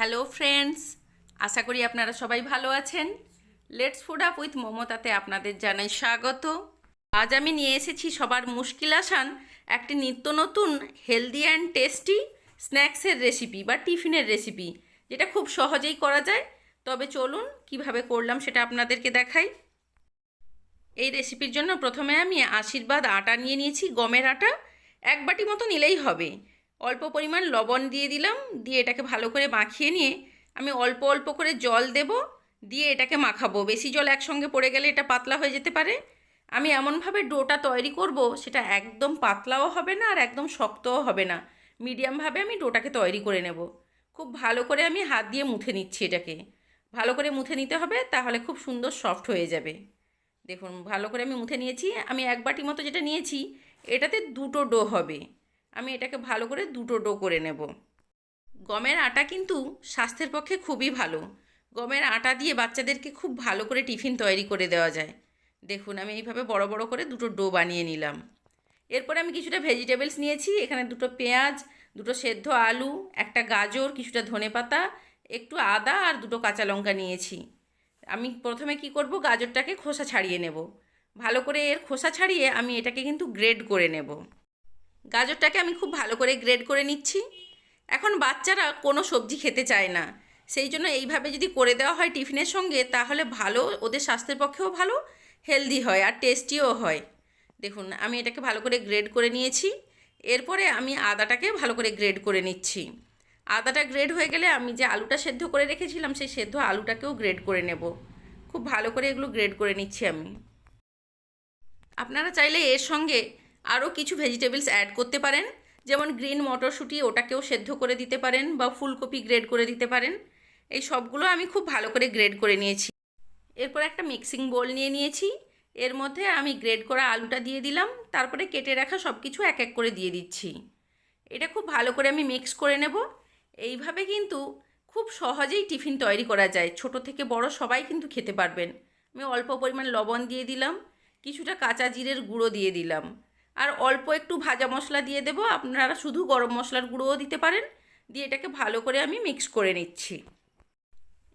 Hello friends আশা করি আপনারা সবাই ভালো আছেন। লেটস ফুড আপ উইথ মমতাতে আপনাদের জানাই স্বাগত। আজ আমি নিয়ে এসেছি সবার মুশকিল আসান একটি নিত্য নতুন হেলদি অ্যান্ড টেস্টি স্ন্যাক্সের রেসিপি বা টিফিনের রেসিপি যেটা খুব সহজেই করা যায়। তবে চলুন, কীভাবে করলাম সেটা আপনাদেরকে দেখাই। এই রেসিপির জন্য প্রথমে আমি আশীর্বাদ আটা নিয়ে নিয়েছি, গমের আটা। এক বাটি মতো নিলেই হবে। অল্প পরিমাণ লবণ দিয়ে দিলাম, দিয়ে এটাকে ভালো করে মাখিয়ে নিয়ে আমি অল্প অল্প করে জল দেব, দিয়ে এটাকে মাখাবো। বেশি জল একসঙ্গে পড়ে গেলে এটা পাতলা হয়ে যেতে পারে। আমি এমনভাবে ডোটা তৈরি করব, সেটা একদম পাতলাও হবে না আর একদম শক্তও হবে না। মিডিয়ামভাবে আমি ডোটাকে তৈরি করে নেব। খুব ভালো করে আমি হাত দিয়ে মুথে নিচ্ছি এটাকে। ভালো করে মুথে নিতে হবে, তাহলে খুব সুন্দর সফট হয়ে যাবে। দেখুন, ভালো করে আমি মুথে নিয়েছি। আমি এক বাটি মতো যেটা নিয়েছি, এটাতে দুটো ডো হবে। আমি এটাকে ভালো করে দুটো ডো করে নেব। গমের আটা কিন্তু স্বাস্থ্যের পক্ষে খুবই ভালো। গমের আটা দিয়ে বাচ্চাদেরকে খুব ভালো করে টিফিন তৈরি করে দেওয়া যায়। দেখুন, আমি এইভাবে বড় বড় করে দুটো ডো বানিয়ে নিলাম। এরপরে আমি কিছুটা ভেজিটেবলস নিয়েছি, এখানে দুটো পেঁয়াজ, দুটো সেদ্ধ আলু, একটা গাজর, কিছুটা ধনেপাতা একটু আদা আর দুটো কাঁচা লঙ্কা নিয়েছি। আমি প্রথমে কি করব, গাজরটাকে খোসা ছাড়িয়ে নেব। ভালো করে এর খোসা ছাড়িয়ে আমি এটাকে কিন্তু গ্রেড করে নেব। গাজরটাকে আমি খুব ভালো করে গ্রেড করে নিচ্ছি। এখন বাচ্চারা কোনো সবজি খেতে চায় না। সেই জন্য এইভাবে যদি করে দেওয়া হয় টিফিনের সঙ্গে, তাহলে ভালো, ওদের স্বাস্থ্যের পক্ষেও ভালো হেলদি হয় আর টেস্টিও হয়। দেখুন, আমি এটাকে ভালো করে গ্রেড করে নিয়েছি। এরপরে আমি আদাটাকে ভালো করে গ্রেড করে নিচ্ছি। আদাটা গ্রেড হয়ে গেলে আমি যে আলুটা সেদ্ধ করে রেখেছিলাম, সেই সেদ্ধ আলুটাকেও গ্রেড করে নেব। খুব ভালো করে এগুলো গ্রেড করে নিচ্ছি আমি। আপনারা চাইলে এর সঙ্গে আরও কিছু ভেজিটেবলস অ্যাড করতে পারেন। যেমন গ্রিন মটরশুঁটি, ওটাকেও সেদ্ধ করে দিতে পারেন বা ফুলকপি গ্রেড করে দিতে পারেন। এই সবগুলো আমি খুব ভালো করে গ্রেড করে নিয়েছি। এরপর একটা মিক্সিং বোল নিয়ে নিয়েছি। এর মধ্যে আমি গ্রেড করা আলুটা দিয়ে দিলাম। তারপরে কেটে রাখা সব কিছু এক এক করে দিয়ে দিচ্ছি। এটা খুব ভালো করে আমি মিক্স করে নেব। এইভাবে কিন্তু খুব সহজেই টিফিন তৈরি করা যায়। ছোট থেকে বড় সবাই কিন্তু খেতে পারবেন। আমি অল্প পরিমাণ লবণ দিয়ে দিলাম। কিছুটা কাঁচা জিরের গুঁড়ো দিয়ে দিলাম। আর অল্প একটু ভাজা মশলা দিয়ে দেবো। আপনারা শুধু গরম মশলার গুঁড়োও দিতে পারেন। দিয়ে এটাকে ভালো করে আমি মিক্স করে নিচ্ছি।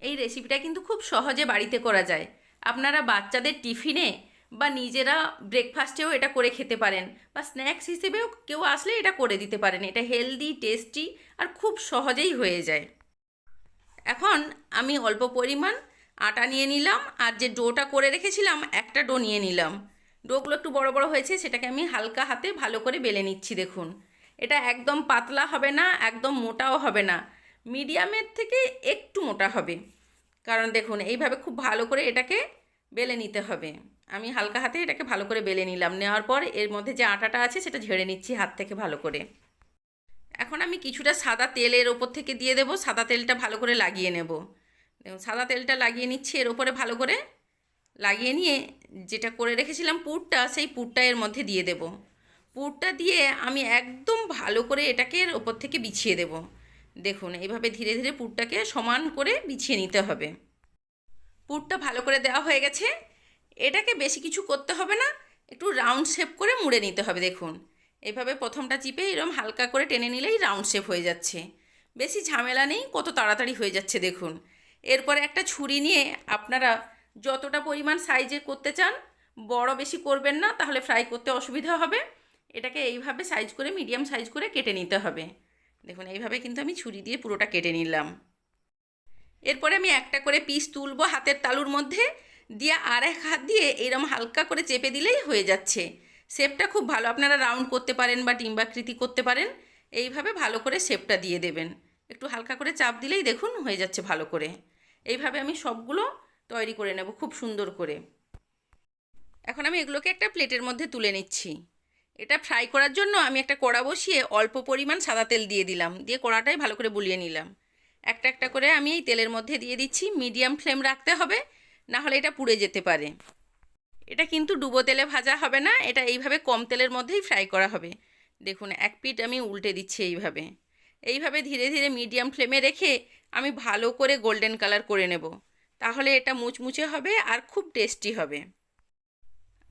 এই রেসিপিটা কিন্তু খুব সহজে বাড়িতে করা যায়। আপনারা বাচ্চাদের টিফিনে বা নিজেরা ব্রেকফাস্টেও এটা করে খেতে পারেন বা স্ন্যাক্স হিসেবেও কেউ আসলে এটা করে দিতে পারেন। এটা হেলদি টেস্টি আর খুব সহজেই হয়ে যায়। এখন আমি অল্প পরিমাণ আটা নিয়ে নিলাম আর যে ডোটা করে রেখেছিলাম, একটা ডো নিয়ে নিলাম। ডোগুলো একটু বড় বড় হয়েছে, সেটাকে আমি হালকা হাতে ভালো করে বেলে নিচ্ছি, দেখুন। এটা একদম পাতলা হবে না, একদম মোটাও হবে না। মিডিয়ামের থেকে একটু মোটা হবে। কারণ দেখুন, এইভাবে খুব ভালো করে এটাকে বেলে নিতে হবে। আমি হালকা হাতে এটাকে ভালো করে বেলে নিলাম। নেওয়ার পর এর মধ্যে যে আটাটা আছে, সেটা ঝেড়ে নিচ্ছি হাত থেকে ভালো করে। এখন আমি কিছুটা সাদা তেলের ওপর থেকে দিয়ে দেবো। সাদা তেলটা ভালো করে লাগিয়ে নেব। সাদা তেলটা লাগিয়ে নিচ্ছি, এর ওপরে ভালো করে লাগিয়ে নিয়ে যেটা করে রেখেছিলাম পুরটা, সেই পুরটা এর মধ্যে দিয়ে দেব। পুরটা দিয়ে আমি একদম ভালো করে এটাকে ওপর থেকে বিছিয়ে দেব। দেখুন এইভাবে ধীরে ধীরে পুরটাকে সমান করে বিছিয়ে নিতে হবে। পুরটা ভালো করে দেওয়া হয়ে গেছে। এটাকে বেশি কিছু করতে হবে না, একটু রাউন্ড শেপ করে মুড়ে নিতে হবে, দেখুন। এভাবে প্রথমটা চিপে এরকম হালকা করে টেনে নিলেই রাউন্ড শেপ হয়ে যাচ্ছে। বেশি ঝামেলা নেই, কত তাড়াতাড়ি হয়ে যাচ্ছে, দেখুন। এরপরে একটা ছুরি নিয়ে আপনারা যতটা পরিমাণ সাইজের করতে চান, বড় বেশি করবেন না, তাহলে ফ্রাই করতে অসুবিধা হবে। এটাকে এইভাবে সাইজ করে মিডিয়াম সাইজ করে কেটে নিতে হবে। দেখুন, এইভাবে কিন্তু আমি ছুরি দিয়ে পুরোটা কেটে নিলাম। এরপরে আমি একটা করে পিস তুলবো হাতের তালুর মধ্যে, দিয়ে আর এক হাত দিয়ে এরম হালকা করে চেপে দিলেই হয়ে যাচ্ছে। শেপটা খুব ভালো, আপনারা রাউন্ড করতে পারেন বা ডিম্বাকৃতি করতে পারেন। এইভাবে ভালো করে শেপটা দিয়ে দেবেন। একটু হালকা করে চাপ দিলেই দেখুন হয়ে যাচ্ছে ভালো করে। এইভাবে আমি সবগুলো তৈরি করে নেব খুব সুন্দর করে। এখন আমি এগুলোকে একটা প্লেটের মধ্যে তুলে নিচ্ছি। এটা ফ্রাই করার জন্য আমি একটা কড়া বসিয়ে অল্প পরিমাণ সাদা তেল দিয়ে দিলাম, দিয়ে কড়াটাই ভালো করে বুলিয়ে নিলাম। একটা একটা করে আমি এই তেলের মধ্যে দিয়ে দিচ্ছি, মিডিয়াম ফ্লেম রাখতে হবে, না হলে এটা পুড়ে যেতে পারে। এটা কিন্তু ডুবো তেলে ভাজা হবে না, এটা এইভাবে কম তেলের মধ্যেই ফ্রাই করা হবে। দেখুন, এক পিঠ আমি উল্টে দিচ্ছি এইভাবে। এইভাবে ধীরে ধীরে মিডিয়াম ফ্লেমে রেখে আমি ভালো করে গোল্ডেন কালার করে নেব। তাহলে এটা মুচমুচে হবে আর খুব টেস্টি হবে।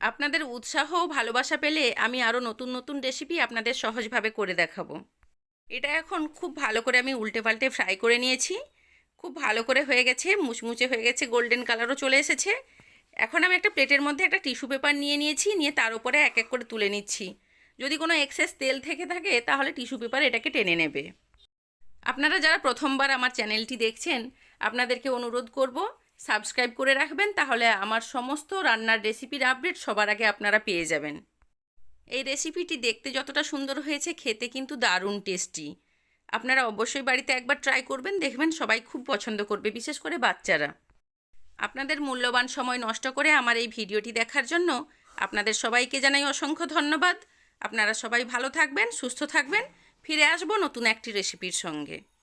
আপনাদের উৎসাহ ও ভালোবাসা পেলে আমি আরও নতুন নতুন রেসিপি আপনাদের সহজভাবে করে দেখাবো। এটা এখন খুব ভালো করে আমি উল্টে পাল্টে ফ্রাই করে নিয়েছি। খুব ভালো করে হয়ে গেছে, মুচমুচে হয়ে গেছে গোল্ডেন কালারও চলে এসেছে। এখন আমি একটা প্লেটের মধ্যে একটা টিস্যু পেপার নিয়ে নিয়েছি, নিয়ে তার উপরে এক এক করে তুলে নিচ্ছি। যদি কোনো এক্সেস তেল থেকে থাকে, তাহলে টিস্যু পেপার এটাকে টেনে নেবে। আপনারা যারা প্রথমবার আমার চ্যানেলটি দেখছেন আপনাদেরকে অনুরোধ করব, সাবস্ক্রাইব করে রাখবেন, তাহলে আমার সমস্ত রান্নার রেসিপির আপডেট সবার আগে আপনারা পেয়ে যাবেন। এই রেসিপিটি দেখতে যতটা সুন্দর হয়েছে, খেতে কিন্তু দারুণ টেস্টি আপনারা অবশ্যই বাড়িতে একবার ট্রাই করবেন, দেখবেন সবাই খুব পছন্দ করবে, বিশেষ করে বাচ্চারা। আপনাদের মূল্যবান সময় নষ্ট করে আমার এই ভিডিওটি দেখার জন্য আপনাদের সবাইকে জানাই অসংখ্য ধন্যবাদ। আপনারা সবাই ভালো থাকবেন, সুস্থ থাকবেন, ফিরে আসব নতুন একটি রেসিপির সঙ্গে।